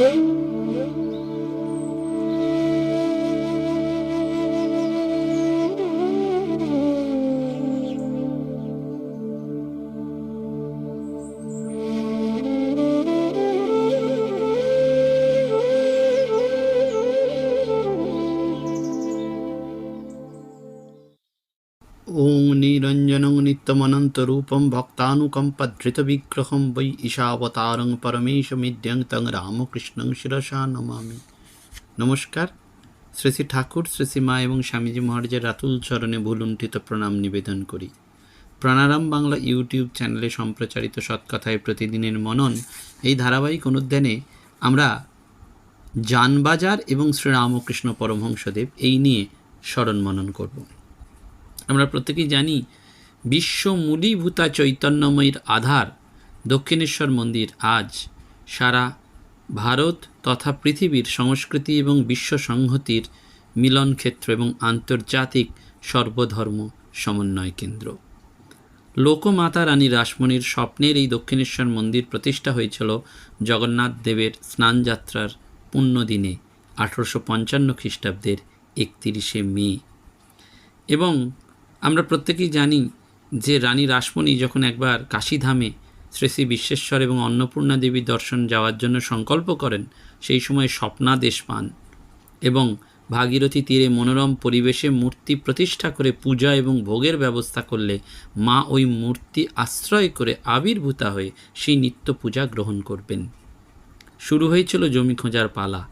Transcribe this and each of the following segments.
Música নিত্যমন্তরূপম ভক্তানুকম্পধৃত বিগ্রহম বৈ ঈশাবতারং পরমেশমিদ্যং তং রামকৃষ্ণং শিরসা নমামি নমস্কার শ্রী শ্রী ঠাকুর শ্রী শ্রীমা এবং স্বামীজি মহারাজের রাতুল চরণে ভুলুণ্ঠিত প্রণাম নিবেদন করি প্রাণারাম বাংলা ইউটিউব চ্যানেলে সম্প্রচারিত সৎকথায় প্রতিদিনের মনন এই ধারাবাহিক অনুধ্যানে আমরা যানবাজার এবং শ্রীরামকৃষ্ণ পরমহংসদেব এই নিয়ে স্মরণ মনন করব। আমরা প্রত্যেকেই জানি বিশ্ব মূলীভূতা চৈতন্যময়ীর আধার দক্ষিণেশ্বর মন্দির আজ। সারা ভারত তথা পৃথিবীর সংস্কৃতি এবং বিশ্ব সংহতির মিলনক্ষেত্র এবং আন্তর্জাতিক সর্বধর্ম সমন্বয় কেন্দ্র। লোকমাতা রানী রাসমণির স্বপ্নের এই দক্ষিণেশ্বর মন্দির প্রতিষ্ঠা হয়েছিল জগন্নাথ দেবের স্নানযাত্রার পুণ্যদিনে আঠারোশো পঞ্চান্ন খ্রিস্টাব্দের একতিরিশে মে। এবং আমরা প্রত্যেকেই জানি যে রানী রাসমণি যখন একবার কাশীধামে শ্রী শ্রী বিশ্বেশ্বর এবং অন্নপূর্ণা দেবীর দর্শন যাওয়ার জন্য সংকল্প করেন, সেই সময় স্বপ্নাদেশ পান এবং ভাগীরথী তীরে মনোরম পরিবেশে মূর্তি প্রতিষ্ঠা করে পূজা এবং ভোগের ব্যবস্থা করলে মা ওই মূর্তি আশ্রয় করে আবির্ভূতা হয়ে সেই নিত্য পূজা গ্রহণ করবেন। শুরু হয়েছিল জমি খোঁজার পালা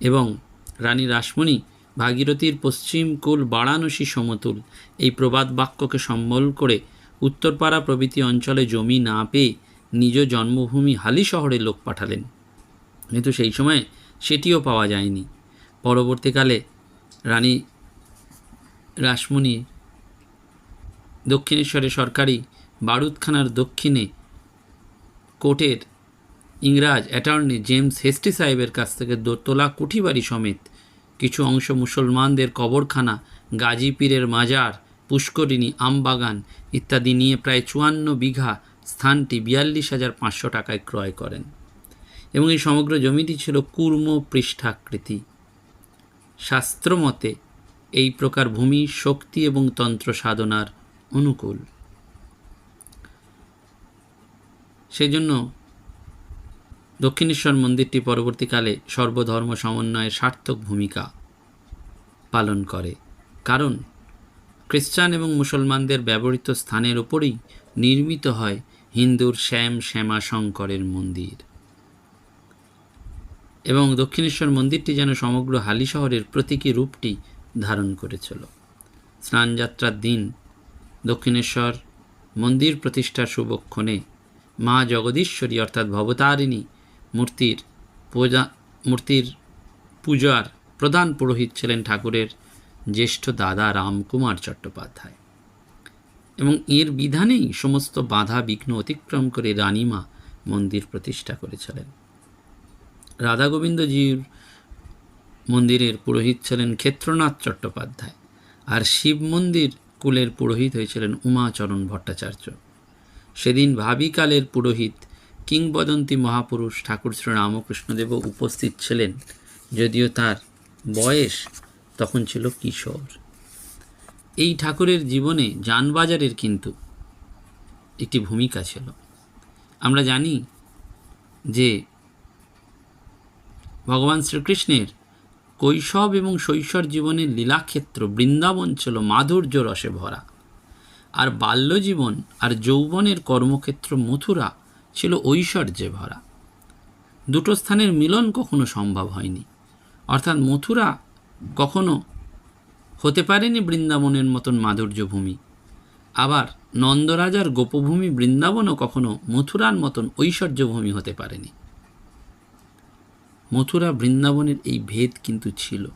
এবং রানী রাসমণি ভাগীরথীর পশ্চিম কুল বারাণসী সমতুল। এই প্রবাদ বাক্যকে সম্বল করে উত্তরপাড়া প্রভৃতি অঞ্চলে জমি না পেয়ে নিজ জন্মভূমি হালি শহরে লোক পাঠালেন। কিন্তু সেই সময় সেটিও পাওয়া যায়নি। পরবর্তীকালে রানী রাসমণি দক্ষিণেশ্বরে সরকারি বারুদখানার দক্ষিণে কোর্টের ইংরাজ অ্যাটর্নি জেমস হেস্টি সাহেবের কাছ থেকে দোতলা কুঠিবাড়ি সমেত কিছু অংশ মুসলমানদের কবরখানা গাজী পীরের মাজার, পুষ্করিণী, আমবাগান ইত্যাদি নিয়ে প্রায় চুয়ান্ন বিঘা স্থানটি বিয়াল্লিশ হাজার পাঁচশো টাকায় ক্রয় করেন এবং এই সমগ্র জমিটি ছিল কুর্ম পৃষ্ঠাকৃতি। শাস্ত্রমতে এই প্রকার ভূমি শক্তি এবং তন্ত্র সাধনার অনুকূল। সেজন্য দক্ষিণেশ্বর মন্দিরটি পরবর্তীকালে সর্বধর্ম সমন্বয়ে সার্থক ভূমিকা পালন করে। কারণ, খ্রিস্টান এবং মুসলমানদের ব্যবহৃত স্থানের ওপরেই নির্মিত হয় হিন্দুর শ্যাম শ্যামা শঙ্করের মন্দির। এবং দক্ষিণেশ্বর মন্দিরটি যেন সমগ্র হালি শহরের প্রতীকী রূপটি ধারণ করেছিল। স্নানযাত্রার দিন দক্ষিণেশ্বর মন্দির প্রতিষ্ঠার শুভক্ষণে মা জগদীশ্বরী অর্থাৎ ভবতারিণী মূর্তির পূজা, মূর্তির পূজার প্রধান পুরোহিত ছিলেন ঠাকুরের জ্যেষ্ঠ দাদা রামকুমার চট্টোপাধ্যায়। এবং এর বিধানেই সমস্ত বাধা বিঘ্ন অতিক্রম করে রানীমা মন্দির প্রতিষ্ঠা করেছিলেন। রাধা গোবিন্দজির মন্দিরের পুরোহিত ছিলেন ক্ষেত্রনাথ চট্টোপাধ্যায় আর শিব মন্দির কুলের পুরোহিত হয়েছিলেন উমাচরণ ভট্টাচার্য। সেদিন ভাবিকালের পুরোহিত কিংবদন্তি মহাপুরুষ ঠাকুর শ্রী রামকৃষ্ণদেবও উপস্থিত ছিলেন, যদিও তার বয়স তখন ছিল কিশোর। এই ঠাকুরের জীবনে যানবাজারের কিন্তু একটি ভূমিকা ছিল। আমরা জানি যে ভগবান শ্রীকৃষ্ণের কৈশব এবং শৈশব জীবনের লীলাক্ষেত্র বৃন্দাবন ছিল মাধুর্য রসে ভরা। আর বাল্যজীবন আর যৌবনের কর্মক্ষেত্র মথুরা ছিল ঐশ্বর্যে ভরা। দুটো স্থানের মিলন কখনো সম্ভব হয়নি। অর্থাৎ মথুরা কখনো হতে পারেনি বৃন্দাবনের মতন মাধুর্য ভূমি আবার নন্দরাজার গোপভূমি বৃন্দাবনও কখনো মথুরার মতন ঐশ্বর্য ভূমি হতে পারেনি। মথুরা বৃন্দাবনের এই ভেদ কিন্তু ছিল।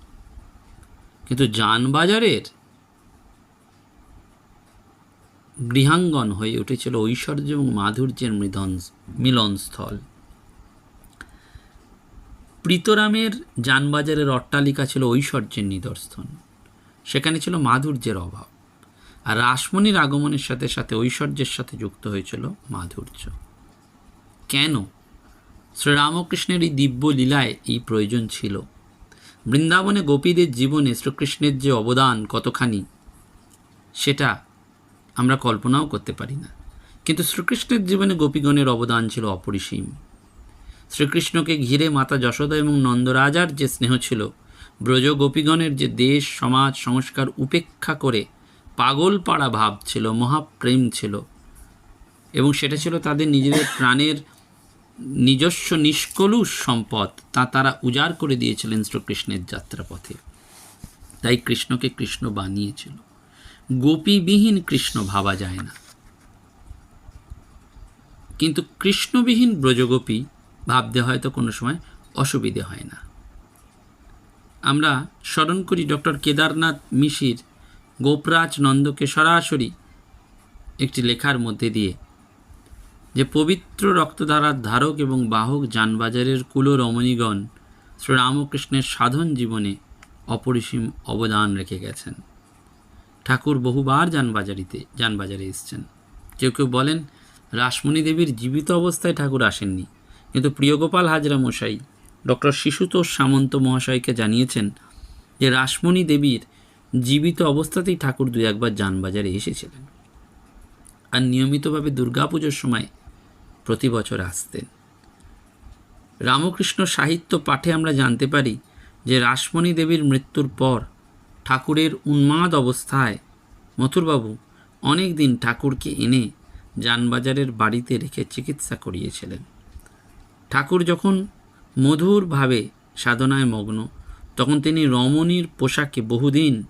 কিন্তু যানবাজারের গৃহাঙ্গন হয়ে উঠেছিল ঐশ্বর্য এবং মাধুর্যের মৃদন মিলনস্থল। প্রীতরামের যানবাজারের অট্টালিকা ছিল ঐশ্বর্যের নিদর্শন। সেখানে ছিল মাধুর্যের অভাব। আর রাসমণির আগমনের সাথে সাথে ঐশ্বর্যের সাথে যুক্ত হয়েছিল মাধুর্য। কেন? শ্রীরামকৃষ্ণের এই দিব্য লীলায় এই প্রয়োজন ছিল। বৃন্দাবনে গোপীদের জীবনে শ্রীকৃষ্ণের যে অবদান কতখানি, সেটা আমরা কল্পনাও করতে পারি না। কিন্তু শ্রীকৃষ্ণের জীবনে গোপীগণের অবদান ছিল অপরিসীম। শ্রীকৃষ্ণকে ঘিরে মাতা যশোদা এবং নন্দরাজার যে স্নেহ ছিল, ব্রজ গোপীগণের যে দেশ, সমাজ, সংস্কার উপেক্ষা করে পাগল পাড়া ভাব ছিল, মহাপ্রেম ছিল এবং সেটা ছিল তাদের নিজেদের প্রাণের নিজস্ব নিষ্কলুষ সম্পদ তা তারা উজাড় করে দিয়েছিলেন শ্রীকৃষ্ণের যাত্রাপথে। তাই কৃষ্ণকে কৃষ্ণ বানিয়েছিল। গোপীবিহীন কৃষ্ণ ভাবা যায় না। কিন্তু কৃষ্ণবিহীন ব্রজগোপী ভাবতে হয়তো কোনো সময় অসুবিধে হয় না। আমরা স্মরণ করি ডক্টর কেদারনাথ মিশির গোপরাজ নন্দকে সরাসরি একটি লেখার মধ্যে দিয়ে যে পবিত্র রক্তধারার ধারক এবং বাহক যানবাজারের কুলো রমণীগণ শ্রীরামকৃষ্ণের সাধন জীবনে অপরিসীম অবদান রেখে গেছেন। ঠাকুর বহুবার যানবাজারিতে, যানবাজারে এসছেন। কেউ কেউ বলেন, রাসমণি দেবীর জীবিত অবস্থায় ঠাকুর আসেননি। কিন্তু প্রিয়গোপাল হাজরা মশাই, ডক্টর শিশুতোষ সামন্ত মহাশয়কে জানিয়েছেন যে রাসমণি দেবীর জীবিত অবস্থাতেই ঠাকুর দু একবার যানবাজারে এসেছিলেন আর নিয়মিতভাবে দুর্গাপুজোর সময় প্রতি বছর আসতেন। রামকৃষ্ণ সাহিত্য পাঠে আমরা জানতে পারি যে রাসমণি দেবীর মৃত্যুর পর ঠাকুরের উন্মাদ অবস্থায়, মথুরবাবু অনেক দিন ঠাকুরকে এনে যানবাজারের বাড়িতে রেখে চিকিৎসা করিয়েছিলেন। ঠাকুর যখন মধুরভাবে সাধনায় মগ্ন, তখন তিনি রমণীর পোশাকে বহুদিন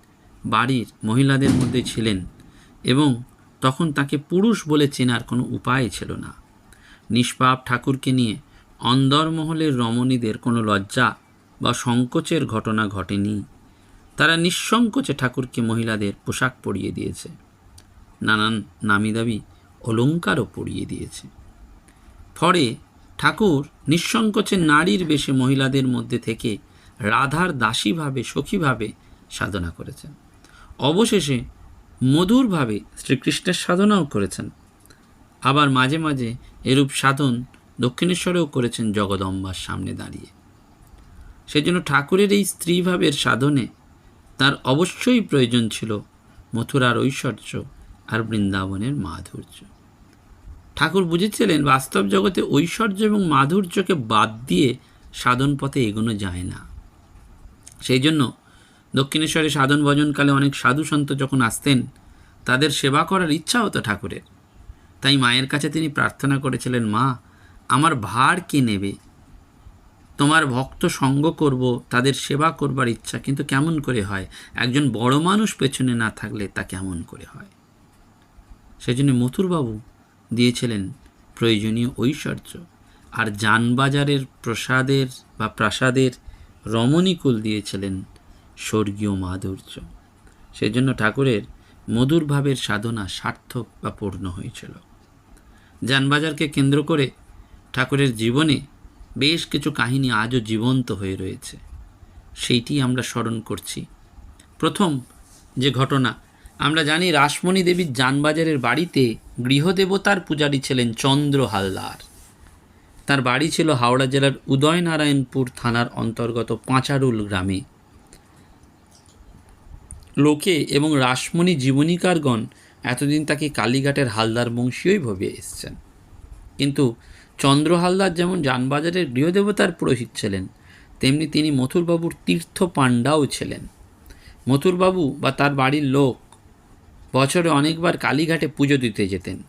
বাড়ির মহিলাদের মধ্যে ছিলেন এবং তখন তাকে পুরুষ বলে চেনার কোনো উপায় ছিল না। নিষ্পাপ ঠাকুরকে নিয়ে অন্দরমহলের রমণীদের কোনো লজ্জা বা সংকোচের ঘটনা ঘটেনি। তারা নিঃসংকোচে ঠাকুরকে মহিলাদের পোশাক পরিয়ে দিয়েছে। নানান নামিদামি অলঙ্কারও পরিয়ে দিয়েছে। ফলে ঠাকুর নিঃসংকোচে নারীর বেশে মহিলাদের মধ্যে থেকে রাধার দাসীভাবে, সখীভাবে সাধনা করেছেন। অবশেষে মধুরভাবে শ্রীকৃষ্ণের সাধনাও করেছেন। আবার মাঝে মাঝে এরূপ সাধন দক্ষিণেশ্বরেও করেছেন জগদম্বার সামনে দাঁড়িয়ে। সেজন্য ঠাকুরের এই স্ত্রীভাবের সাধনে তার অবশ্যই প্রয়োজন ছিল মথুরার ঐশ্বর্য আর বৃন্দাবনের মাধুর্য। ঠাকুর বুঝেছিলেন বাস্তব জগতে ঐশ্বর্য এবং মাধুর্যকে বাদ দিয়ে সাধন পথে এগোনো যায় না। সেই জন্য দক্ষিণেশ্বরে সাধন ভজনকালে অনেক সাধু সন্ত যখন আসতেন, তাদের সেবা করার ইচ্ছা হতো ঠাকুরের। তাই মায়ের কাছে তিনি প্রার্থনা করেছিলেন, মা, আমার ভার কে নেবে? তোমার ভক্ত সঙ্গ করব, তাদের সেবা করবার ইচ্ছা, কিন্তু কেমন করে হয়? একজন বড় মানুষ পেছনে না থাকলে তা কেমন করে হয়? সেজন্য মথুরবাবু দিয়েছিলেন প্রয়োজনীয় ঐশ্বর্য। আর যানবাজারের প্রসাদের বা প্রাসাদের রমণীকুল দিয়েছিলেন স্বর্গীয় মাধুর্য। সেজন্য ঠাকুরের মধুর ভাবের সাধনা সার্থক বা পূর্ণ হয়েছিল। যানবাজারকে কেন্দ্র করে ঠাকুরের জীবনে বেশ কিছু কাহিনী আজও জীবন্ত হয়ে রয়েছে। সেইটি আমরা স্মরণ করছি। প্রথম যে ঘটনা, আমরা জানি রাসমণি দেবীর যানবাজারের বাড়িতে গৃহদেবতার পূজারী ছিলেন চন্দ্র হালদার। তার বাড়ি ছিল হাওড়া জেলার উদয়নারায়ণপুর থানার অন্তর্গত পাঁচারুল গ্রামে। লোকে এবং রাসমণি জীবনীকারগণ এতদিন তাকে কালীঘাটের হালদার বংশীয়ই ভবে এসছেন। কিন্তু চন্দ্র হালদার যেমন যানবাজারের গৃহদেবতার পুরোহিত ছিলেন, তেমনি তিনি মথুরবাবুর তীর্থ পাণ্ডাও ছিলেন। মথুরবাবু বা তার বাড়ির লোক বছরে অনেকবার কালীঘাটে পুজো দিতে যেতেন।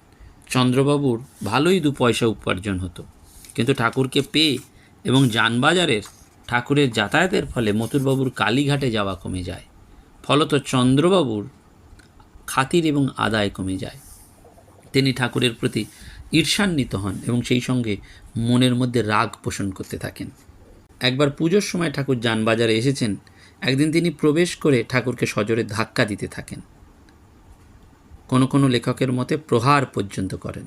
চন্দ্রবাবুর ভালোই দু পয়সা উপার্জন হতো। কিন্তু ঠাকুরকে পেয়ে এবং যানবাজারের ঠাকুরের যাতায়াতের ফলে মথুরবাবুর কালীঘাটে যাওয়া কমে যায়। ফলত চন্দ্রবাবুর খাতির এবং আদায় কমে যায়। তিনি ঠাকুরের প্রতি ঈর্ষান্বিত হন এবং সেই সঙ্গে মনের মধ্যে রাগ পোষণ করতে থাকেন। একবার পুজোর সময় ঠাকুর যানবাজারে এসেছেন। একদিন তিনি প্রবেশ করে ঠাকুরকে সজোরে ধাক্কা দিতে থাকেন। কোনো কোনো লেখকের মতে প্রহার পর্যন্ত করেন।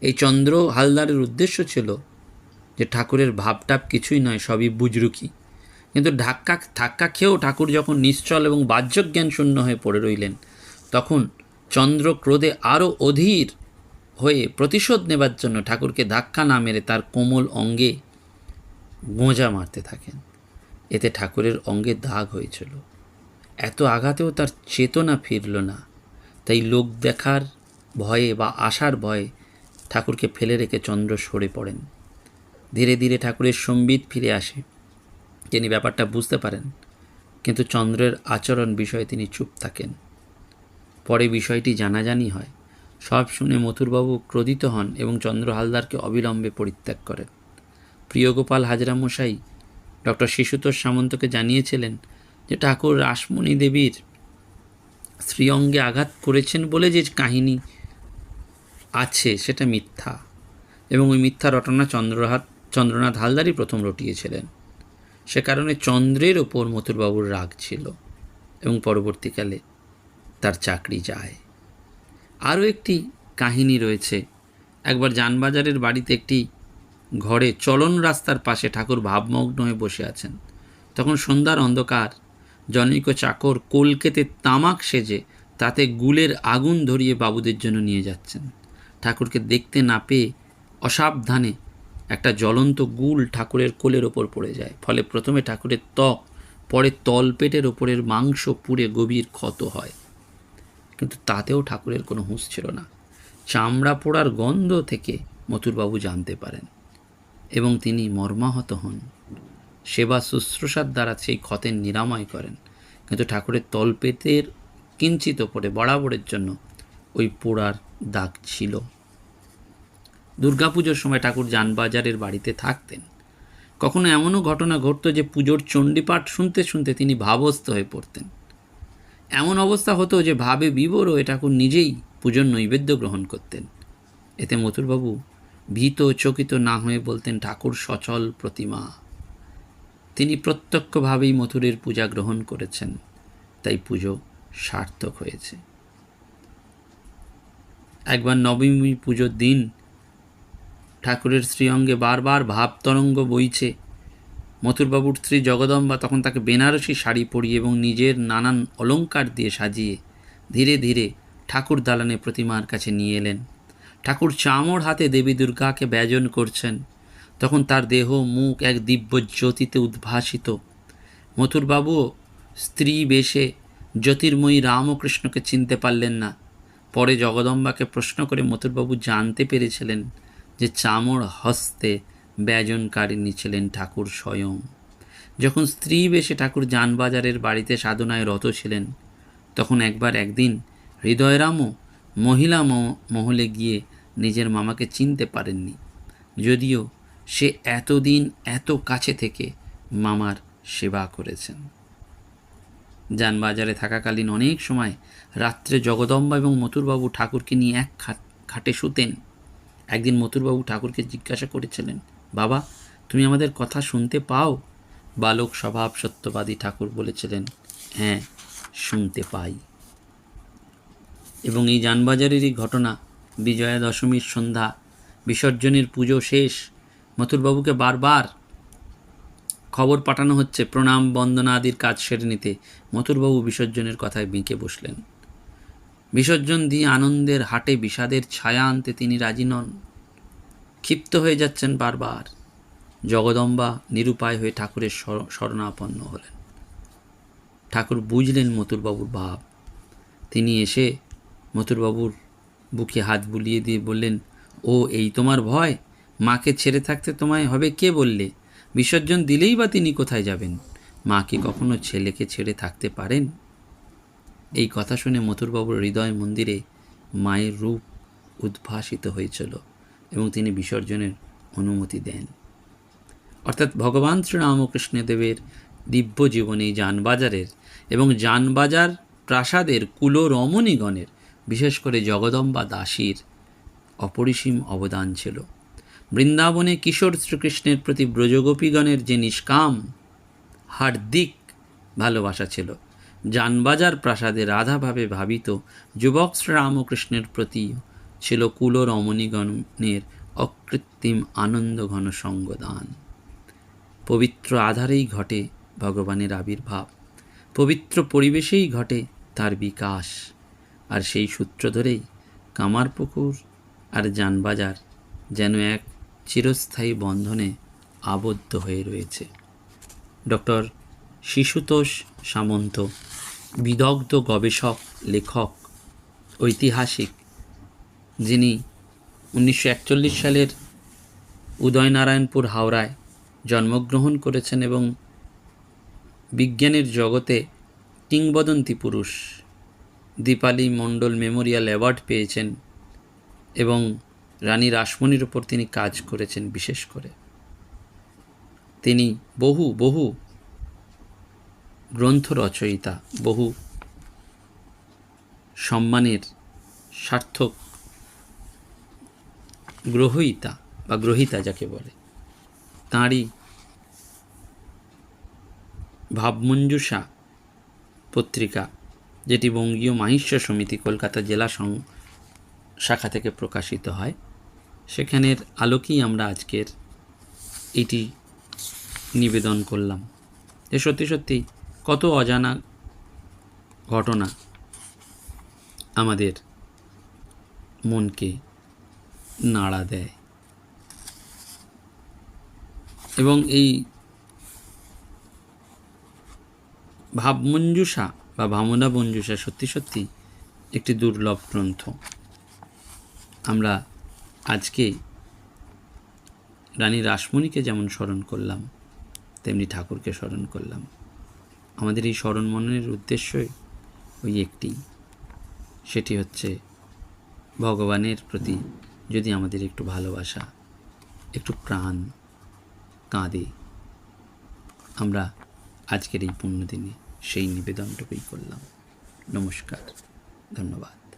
এই চন্দ্র হালদারের উদ্দেশ্য ছিল যে ঠাকুরের ভাবটাপ কিছুই নয়, সবই বুজরুকি। কিন্তু ধাক্কা ধাক্কা খেয়েও ঠাকুর যখন নিশ্চল এবং বাহ্যজ্ঞান শূন্য হয়ে পড়ে রইলেন, তখন চন্দ্র ক্রোধে আরও অধীর হয়ে প্রতিশোধ নেবার জন্য ঠাকুরকে ধাক্কা না মেরে তার কোমল অঙ্গে গোঁজা মারতে থাকেন। এতে ঠাকুরের অঙ্গে দাগ হয়েছিল। এত আঘাতেও তার চেতনা ফিরল না। তাই লোক দেখার ভয়ে বা আশার ভয়ে ঠাকুরকে ফেলে রেখে চন্দ্র সরে পড়েন। ধীরে ধীরে ঠাকুরের সম্বিত ফিরে আসে। তিনি ব্যাপারটা বুঝতে পারেন, কিন্তু চন্দ্রের আচরণ বিষয়ে তিনি চুপ থাকেন। পরে বিষয়টি জানাজানি হয়। সব শুনে মথুরবাবু ক্রোধিত হন এবং চন্দ্র হালদারকে অবিলম্বে পরিত্যাগ করেন। প্রিয়গোপাল হাজরা মশাই ডক্টর শিশুতোষ সামন্তকে জানিয়েছিলেন যে ঠাকুর রাসমণি দেবীর শ্রীঅঙ্গে আঘাত করেছেন বলে যে কাহিনী আছে সেটা মিথ্যা এবং ওই মিথ্যা রটনা চন্দ্রহাত চন্দ্রনাথ হালদারই প্রথম রটিয়েছিলেন। সে কারণে চন্দ্রের ওপর মথুরবাবুর রাগ ছিল এবং পরবর্তীকালে তার চাকরি যায়। আরও একটি কাহিনী রয়েছে। একবার যানবাজারের বাড়িতে একটি ঘরে চলন রাস্তার পাশে ঠাকুর ভাবমগ্ন হয়ে বসে আছেন। তখন সন্ধ্যার অন্ধকার, জনৈক চাকর কলকেতে তামাক সেজে তাতে গুলের আগুন ধরিয়ে বাবুদের জন্য নিয়ে যাচ্ছেন। ঠাকুরকে দেখতে না পেয়ে অসাবধানে একটা জ্বলন্ত গুল ঠাকুরের কোলের ওপর পড়ে যায়। ফলে প্রথমে ঠাকুরের ত্বক, পরে তলপেটের ওপরের মাংস পুড়ে গভীর ক্ষত হয়। কিন্তু তাতেও ঠাকুরের কোনো হুঁশ ছিল না। চামড়া পোড়ার গন্ধ থেকে মথুরবাবু জানতে পারেন এবং তিনি মর্মাহত হন। সেবা শুশ্রূষার দ্বারা সেই ক্ষতের নিরাময় করেন। কিন্তু ঠাকুরের তলপেটের কিঞ্চিত ওপরে বরাবরের জন্য ওই পোড়ার দাগ ছিল। দুর্গাপুজোর সময় ঠাকুর যানবাজারের বাড়িতে থাকতেন। কখনো এমনও ঘটনা ঘটত যে পুজোর চণ্ডীপাঠ শুনতে শুনতে তিনি ভাবস্থ হয়ে পড়তেন। এমন অবস্থা হতো যে ভাবে বিবর হয়ে ঠাকুর নিজেই পুজোর নৈবেদ্য গ্রহণ করতেন। এতে মথুরবাবু ভীত চকিত না হয়ে বলতেন, ঠাকুর সচল প্রতিমা। তিনি প্রত্যক্ষভাবেই মথুরের পূজা গ্রহণ করেছেন, তাই পুজো সার্থক হয়েছে। একবার নবমী পুজোর দিন ঠাকুরের শ্রীঅঙ্গে বারবার ভাবতরঙ্গ বইছে। মথুরবাবুর স্ত্রী জগদম্বা তখন তাকে বেনারসি শাড়ি পরিয়ে এবং নিজের নানান অলঙ্কার দিয়ে সাজিয়ে ধীরে ধীরে ঠাকুর দালানে প্রতিমার কাছে নিয়ে এলেন। ঠাকুর চামড় হাতে দেবী দুর্গাকে ব্যজন করছেন। তখন তার দেহ, মুখ এক দিব্য জ্যোতিতে উদ্ভাসিত। মথুরবাবুও স্ত্রী বেশে জ্যোতির্ময়ী রামকৃষ্ণকে চিনতে পারলেন না। পরে জগদম্বাকে প্রশ্ন করে মথুরবাবু জানতে পেরেছিলেন যে চামড় হস্তে ব্যজনকারিণী ছিলেন ঠাকুর স্বয়ং। যখন স্ত্রী বেশে ঠাকুর যানবাজারের বাড়িতে সাধনায় রত ছিলেন, তখন একবার একদিন হৃদয়রামও মহিলা মহলে গিয়ে নিজের মামাকে চিনতে পারেননি। যদিও সে এতদিন এত কাছে থেকে মামার সেবা করেছেন। যানবাজারে থাকাকালীন অনেক সময় রাত্রে জগদম্বা এবং মথুরবাবু ঠাকুরকে নিয়ে এক খাটে শুতেন। একদিন মথুরবাবু ঠাকুরকে জিজ্ঞাসা করেছিলেন বাবা, তুমি আমাদের কথা শুনতে পাও? বালক স্বভাব সত্যবাদী ঠাকুর বলেছিলেন হ্যাঁ শুনতে পাই। এবং এই যানবাজারেরই ঘটনা, বিজয়া দশমীর সন্ধ্যা, বিসর্জনের পুজো শেষ, মথুরবাবুকে বারবার খবর পাঠানো হচ্ছে, প্রণাম বন্দনা আদির কাজ সেরে নিতে। মথুরবাবু বিসর্জনের কথায় বিঁকে বসলেন। বিসর্জন দিয়ে আনন্দের হাটে বিষাদের ছায়া আনতে তিনি রাজি নন। ক্ষিপ্ত হয়ে যাচ্ছেন বারবার। জগদম্বা নিরুপায় হয়ে ঠাকুরের শরণাপন্ন হলেন। ঠাকুর বুঝলেন মথুরবাবুর ভাব। তিনি এসে মথুরবাবুর বুকে হাত বুলিয়ে দিয়ে বললেন, ও, এই তোমার ভয়? মাকে ছেড়ে থাকতে তোমায় হবে কে বললে? বিসর্জন দিলেই বা তিনি কোথায় যাবেন? মা কি কখনো ছেলেকে ছেড়ে থাকতে পারেন? এই কথা শুনে মথুরবাবুর হৃদয় মন্দিরে মায়ের রূপ উদ্ভাসিত হয়েছিল। এবং তিনি বিসর্জনের অনুমতি দেন। অর্থাৎ ভগবান শ্রীরামকৃষ্ণদেবের দিব্য জীবনী যানবাজারের এবং যানবাজার প্রাসাদের কুলরমণীগণের, বিশেষ করে জগদম্বা দাসীর, অপরিসীম অবদান ছিল। বৃন্দাবনে কিশোর শ্রীকৃষ্ণের প্রতি ব্রজগোপীগণের যে নিষ্কাম, হার্দিক ভালোবাসা ছিল, যানবাজার প্রাসাদে রাধাভাবে ভাবিত যুবক শ্রীরামকৃষ্ণের প্রতি ছিল কুল রমণীগণের অকৃত্রিম আনন্দ ঘন সঙ্গদান। পবিত্র আধারেই ঘটে ভগবানের আবির্ভাব। পবিত্র পরিবেশেই ঘটে তার বিকাশ। আর সেই সূত্র ধরেই কামারপুকুর আর যানবাজার যেন এক চিরস্থায়ী বন্ধনে আবদ্ধ হয়ে রয়েছে। ডক্টর শিশুতোষ সামন্ত, বিদগ্ধ গবেষক, লেখক, ঐতিহাসিক যিনি উনিশশো একচল্লিশ সালের উদয়নারায়ণপুর হাওড়ায় জন্মগ্রহণ করেছেন এবং বিজ্ঞানের জগতে কিংবদন্তি পুরুষ দীপালি মণ্ডল মেমোরিয়াল অ্যাওয়ার্ড পেয়েছেন এবং রানী রাসমণির ওপর তিনি কাজ করেছেন বিশেষ করে। তিনি বহু বহু গ্রন্থ রচয়িতা, বহু সম্মানের সার্থক গ্রহীতা বা গ্রহিতা যাকে বলে, তাঁরই ভাবমঞ্জুষা পত্রিকা, যেটি বঙ্গীয় মাহিষ্য সমিতি কলকাতা জেলা সং, শাখা থেকে প্রকাশিত হয়। সেখানের আলোকেই আমরা আজকের এটি নিবেদন করলাম। যে সত্যি সত্যি কত অজানা ঘটনা আমাদের মনকে নাড়া দেয়। এবং এই ভাবমঞ্জুষা বা ভামনা মঞ্জুষা সত্যি সত্যি একটি দুর্লভ গ্রন্থ। আমরা আজকে রানী রাসমণিকে যেমন স্মরণ করলাম, তেমনি ঠাকুরকে স্মরণ করলাম। আমাদের এই স্মরণ মননের উদ্দেশ্যই ওই একটি। সেটি হচ্ছে ভগবানের প্রতি যদি আমাদের একটু ভালোবাসা, একটু প্রাণ কাঁদে, আমরা আজকের এই পুণ্যদিনে সেই নিবেদনটুকুই করলাম। নমস্কার, ধন্যবাদ।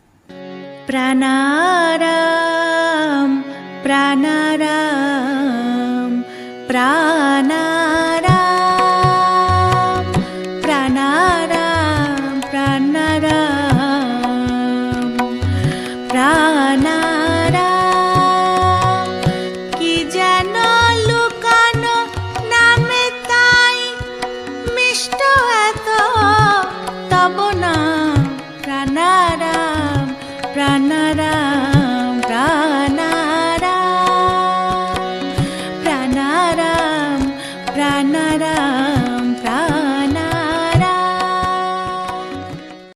প্রাণারাম প্রাণারাম প্রাণা